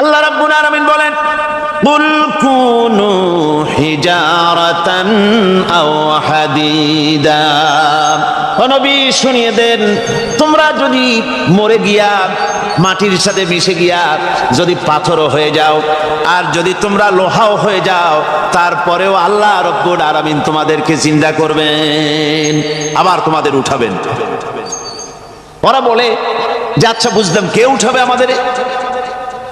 আল্লাহ রাব্বুল আলামিন বলেন, কুল কুনু হিজারাতান আও হাদিদা। নবী, শুনিয়ে দেন, তোমরা যদি মরে গিয়া, মাটির সাথে মিশে গিয়া যদি পাথরও হয়ে যাও, আর যদি তোমরা লোহাও হয়ে যাও, তারপরেও আল্লাহ রব্বুল আলামিন তোমাদেরকে চিন্তা করবেন, আবার তোমাদের উঠাবেন। ওরা বলে, যে আচ্ছা বুঝলাম, কে উঠাবে আমাদের?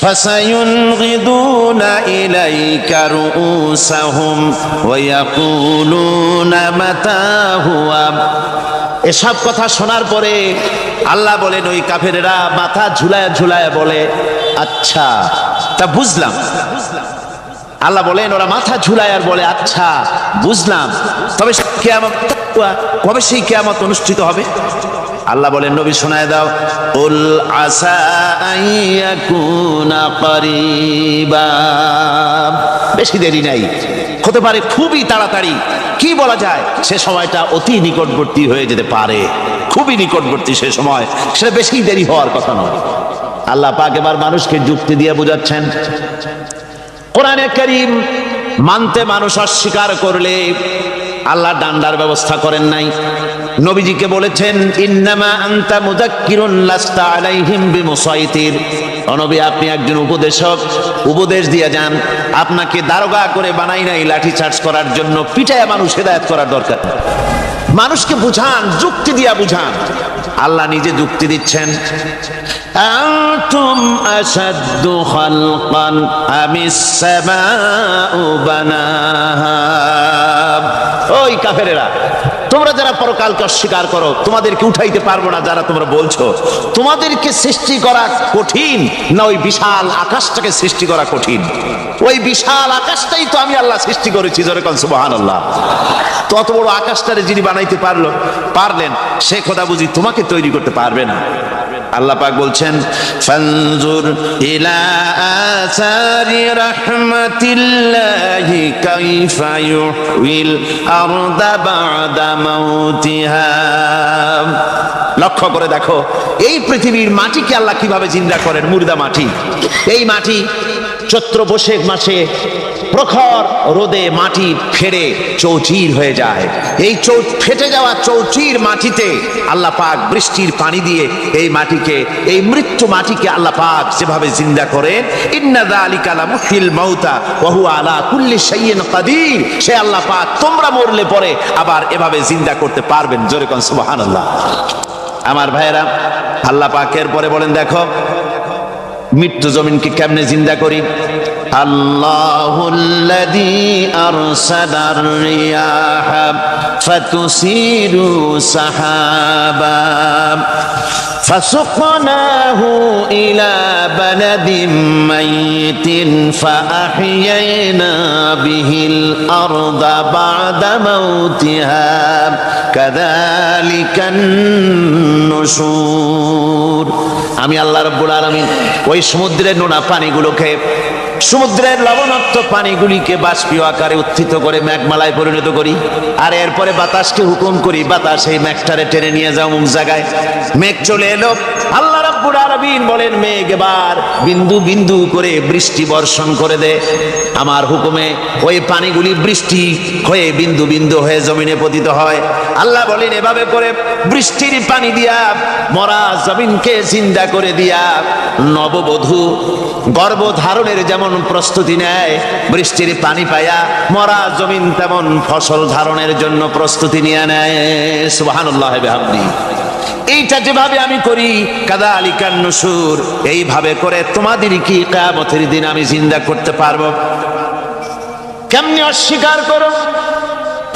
فسينغضون إليك رؤوسهم ويقولون متى هو এসব কথা শোনার পরে আল্লাহ বলেন ওই কাফেরেরা মাথা ঝুলায় ঝুলায় বলে আচ্ছা তা বুঝলাম আল্লাহ বলেন ওরা মাথা ঝুলায় আর বলে আচ্ছা বুঝলাম তবে কেয়ামত কবে সেই কেয়ামত অনুষ্ঠিত হবে আল্লাহ বলেন, নবী শোনায় দাও, উল আসা বেশি দেরি নাই। হতে পারে খুবই তাড়াতাড়ি। কি বলা যায়? সে সময়টা অতি নিকটবর্তী হয়ে যেতে পারে। খুবই নিকটবর্তী সে সময়। সেটা বেশি দেরি হওয়ার কথা নয়। আল্লাহ পাক এবার মানুষকে যুক্তি দিয়ে বোঝাচ্ছেন। কোরআনে করিম মানতে মানুষ অস্বীকার করলে আল্লাহ ডান্ডার ব্যবস্থা করেন নাই। নবীজিকে বলেছেন, ইন্নামা আনতা মুদাক্কিরুন লাস্তা আলাইহিম বিমুসাইতির। অনবী আপনি একজন উপদেশক, উপদেশ দিয়ে যান। আপনাকে দারোগা করে বানাই নাই লাঠি চার্জ করার জন্য পিটায় মানুষ হেদায়ত করার দরকার। মানুষকে বুঝান, যুক্তি দিয়া বুঝান। আল্লাহ নিজে যুক্তি দিচ্ছেন। আতুম আসাদু খালকান আমিস সামাউ বানাহা? ওই কাফেরেরা। তোমরা যারা পরকালকে অস্বীকার করো, তোমাদেরকে উঠাইতে পারব না যারা তোমরা বলছো। তোমাদেরকে সৃষ্টি করা কঠিন না ওই বিশাল আকাশটাকে সৃষ্টি করা কঠিন? ওই বিশাল আকাশটাই তো আমি আল্লাহ সৃষ্টি করেছি, জোরে কন সুবহান আল্লাহ তো অত বড় আকাশটারে যিনি বানাইতে পারল, পারলেন, সে কথা বুঝি তোমাকে তৈরি করতে পারবে না। আল্লাহ পাক বলছেন, ফানজুর ইলা আসারি রাহমাতিল্লাহি কাইফা ইউহিল আরদা বাদা মাউতিহা। লক্ষ্য করে দেখো, এই পৃথিবীর মাটিকে আল্লাহ কীভাবে জিন্দা করেন? মুর্দা মাটি। এই মাটি চৈত্র বৈশাখ মাসে প্রখর রোদে মাটি ফেড়ে চৌচির হয়ে যায়। এই চৌ ফেটে যাওয়া চৌচির মাটিতে আল্লাহ পাক বৃষ্টির পানি দিয়ে এই মাটিকে, এই মৃত্যু মাটিকে আল্লাহ পাক যেভাবে জিন্দা করেন ইন্নাদা আলী কালা মুহিল মাউতা বহু আলা কুল্লি সাইয়েন কাদির। সে আল্লাহ পাক তোমরা মরলে পরে আবার এভাবে জিন্দা করতে পারবেন। জোরে কন সুবহানাল্লাহ। আমার ভাইয়েরা, আল্লাহ পাকের পরে বলেন, দেখো, মৃত্যু জমিনকে কেমনে জিন্দা করি? আল্লাহুল্লাযী আরসালার রিয়াহা ফাতুসিরু সাহাবা فسقناه إلى بلد ميت فأحيينا به الأرض بعد موتها كذلك النشور আমি আল্লাহ রব্বুল আলমিন ওই সমুদ্রের নোনা পানিগুলোকে সমুদ্রের লবণাক্ত পানিগুলিকে বাষ্পীয় আকারে উত্থিত করে মেঘমালায় পরিণত করি। আর এরপরে বাতাসকে হুকুম করি, বাতাস এই মেঘটারে টেনে নিয়ে যাও মুখ জায়গায়। মেঘ চলে এলো। আল্লাহ রাব্বুল আলামিন বলেন, মেঘ এবার বিন্দু বিন্দু করে বৃষ্টি বর্ষণ করে দে। আমার হুকুমে ওই পানিগুলি বৃষ্টি হয়ে বিন্দু বিন্দু হয়ে জমিনে পতিত হয়। আল্লাহ বলেন, এভাবে করে বৃষ্টির পানি দিয়া, মরা জমিনকে চিন্তা করে দিয়া, নববধূ গর্ভধারণের যেমন প্রস্তুতি নেয়, বৃষ্টির পানি পায়া মরা জমিন তেমন ফসল ধারণের জন্য প্রস্তুতি নিয়ে নেয়। সুবহানাল্লাহ বিহামদি। এইটা যেভাবে আমি করি কাদা আলিকান নসুর, এইভাবে করে তোমাদের কি কায়ামতের দিন আমি জিন্দা করতে পারব? কেমনি অস্বীকার করো?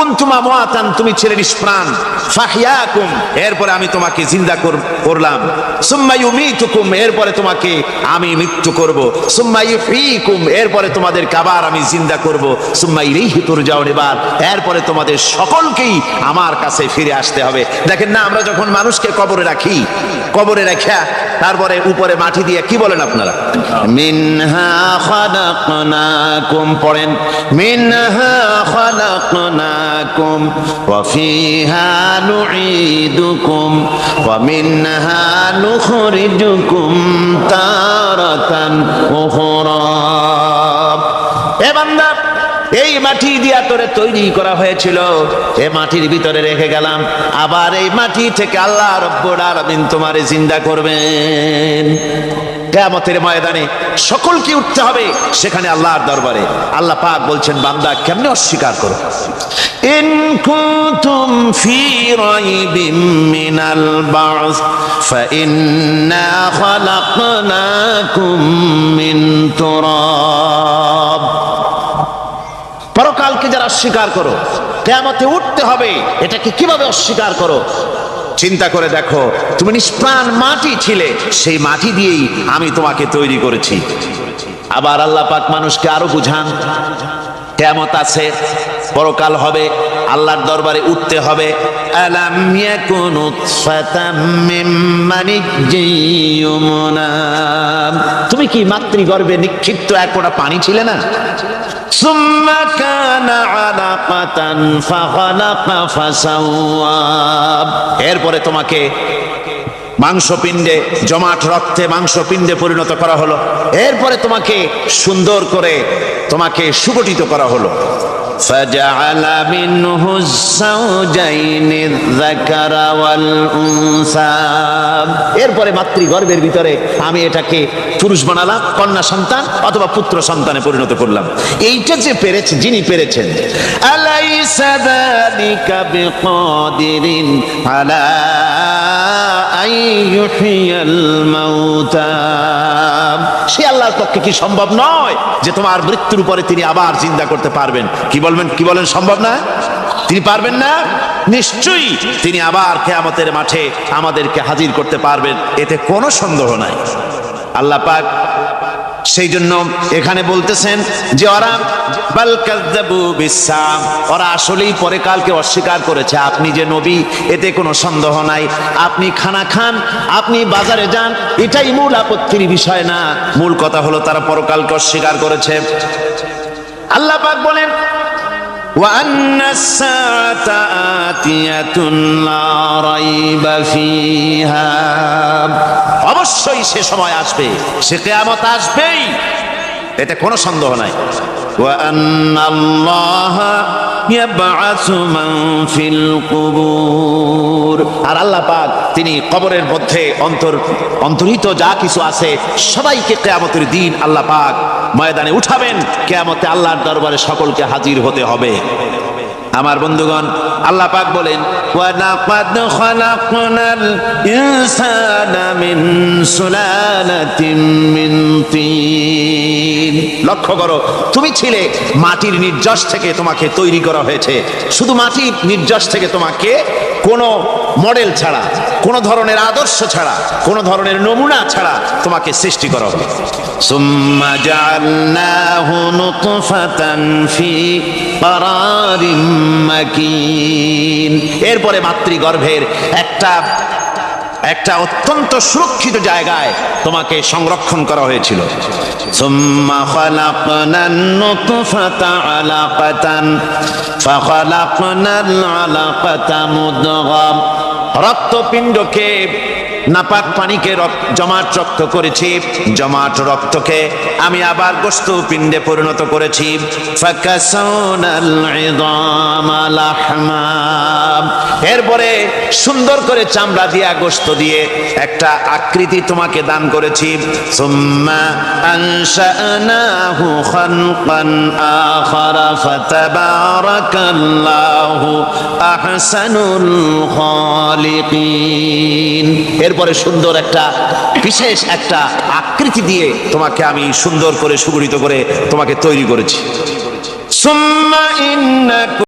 কুন্তুমা মুআতান, তুমি ছিলে নিষ্প্রাণ। ফাহিয়াকুম, এরপরে আমি তোমাকে জিন্দা করলাম। সুম্মা ইউমিতুকুম, এরপরে তোমাকে আমি মৃত্যু করব। সুম্মা ইউহয়িকুম এরপরে আমি জিন্দা করব। সুম্মা ইলাইহি তুরজাউন, এবার এরপরে তোমাদের সকলকেই আমার কাছে ফিরে আসতে হবে। দেখেন না, আমরা যখন মানুষকে কবরে রাখি, কবরে রাখা তারপরে উপরে মাটি দিয়ে কি বলেন আপনারা? মিনহা খালাকনাকুম, পড়েন। মিনহা খালাকনাকুম। ফিহা নুঈদুকুম ওয়া মিনহা নুখরিজুকুম তারাতান উখরা এ বান্দা এই মাটি দিয়া তোরে তৈরি করা হয়েছিল। এ মাটির ভিতরে রেখে গেলাম। আবার এই মাটি থেকে আল্লাহ রব্বুর আরবিন তোমারে জিন্দা করবেন। কেয়ামতের ময়দানে সকলকে উঠতে হবে সেখানে আল্লাহর দরবারে। আল্লাহ পাক বলছেন, বান্দা, কেমনে অস্বীকার করো? ইন কুনতুম ফি রাইবিম মিনাল বা'স, ফাইন্না খালাকনাকুম মিন তুরাব। পরকালকে যারা অস্বীকার করো, কেয়ামতে উঠতে হবে, এটাকে কীভাবে অস্বীকার করো? চিন্তা করে দেখো, তুমি নিষ্প্রাণ মাটি ছিলে, সেই মাটি দিয়েই আমি তোমাকে তৈরি করেছি। আবার আল্লাহ পাক মানুষকে আরও বুঝান কেমত আছে পরকাল হবে, আল্লাহর দরবারে উঠতে হবে। তুমি কি মাতৃগর্ভে নিক্ষিপ্ত, এক ওটা পানি ছিলে না? সুম্মা কানা এরপরে তোমাকে মাংসপিণ্ডে, জমাট রক্তে মাংসপিণ্ডে পরিণত করা হলো। এরপরে তোমাকে সুন্দর করে তোমাকে সুগঠিত করা হলো। فجعل منه الزوجين الذكر والأنثى এরপরে মাতৃগর্ভের ভিতরে আমি এটাকে পুরুষ বানালাম কন্যা সন্তান অথবা পুত্র সন্তানে পরিণত করলাম এইটা যে পেরেছে যিনি পেরেছেন আলাইসা যালিকা বিকাদিরিন আলা আন ইউহিয়াল মাউতা সে আল্লাহর পক্ষে কি সম্ভব নয় যে তোমার মৃত্যুর পরে তিনি আবার জিন্দা করতে পারবেন কি বলবেন, কি বলেন, সম্ভব না? তিনি পারবেন না? নিশ্চয়ই তিনি আবার কেয়ামতের মাঠে আমাদেরকে হাজির করতে পারবেন, এতে কোনো সন্দেহ নাই। আল্লাহ পাক সেই জন্য এখানে বলতেছেন যে, ওরা ওরা আসলেই পরে কালকে অস্বীকার করেছে। আপনি যে নবী, এতে কোনো সন্দেহ নাই। আপনি খানা খান, আপনি বাজারে যান, এটাই মূল আপত্তির বিষয় না। মূল কথা হলো, তারা পরকালকে অস্বীকার করেছে। আল্লাহ পাক বলেন وأن الساعة آتية لا ريب فيها অবশ্যই সে সময় আসবে সে কেয়ামত আসবেই এতে কোনো সন্দেহ নাই وأن الله يبعث من في القبور আর আল্লাহ পাক তিনি কবরের মধ্যে অন্তর অন্তর্হিত যা কিছু আছে সবাইকে কেয়ামতের দিন আল্লাহ পাক ময়দানে উঠাবেন কেয়ামতে আল্লাহর দরবারে সকলকে হাজির হতে হবে আমার বন্ধুগণ, আল্লাহ পাক বলেন মিন তিন। লক্ষ্য করো, তুমি ছিলে মাটির নির্যাস থেকে তোমাকে তৈরি করা হয়েছে। শুধু মাটির নির্যাস থেকে তোমাকে কোনো মডেল ছাড়া কোনো ধরনের আদর্শ ছাড়া কোনো ধরনের নমুনা ছাড়া তোমাকে সৃষ্টি করবে এরপরে মাতৃগর্ভের একটা একটা অত্যন্ত সুরক্ষিত জায়গায় তোমাকে সংরক্ষণ করা হয়েছিল ثم خلقنا النطفة علقة فخلقنا العلقة مضغة রক্তপিণ্ডকে নাপাক পানিকে জমাট রক্ত করেছি। জমাট রক্তকে আমি আবার গোস্ত পিণ্ডে পরিণত করেছি। এরপরে সুন্দর করে চামড়া দিয়া গোস্ত দিয়ে একটা আকৃতি তোমাকে দান করেছি। খালিকিন। এরপরে সুন্দর একটা, বিশেষ একটা আকৃতি দিয়ে তোমাকে আমি সুন্দর করে সুগঠিত করে তোমাকে তৈরি করেছি।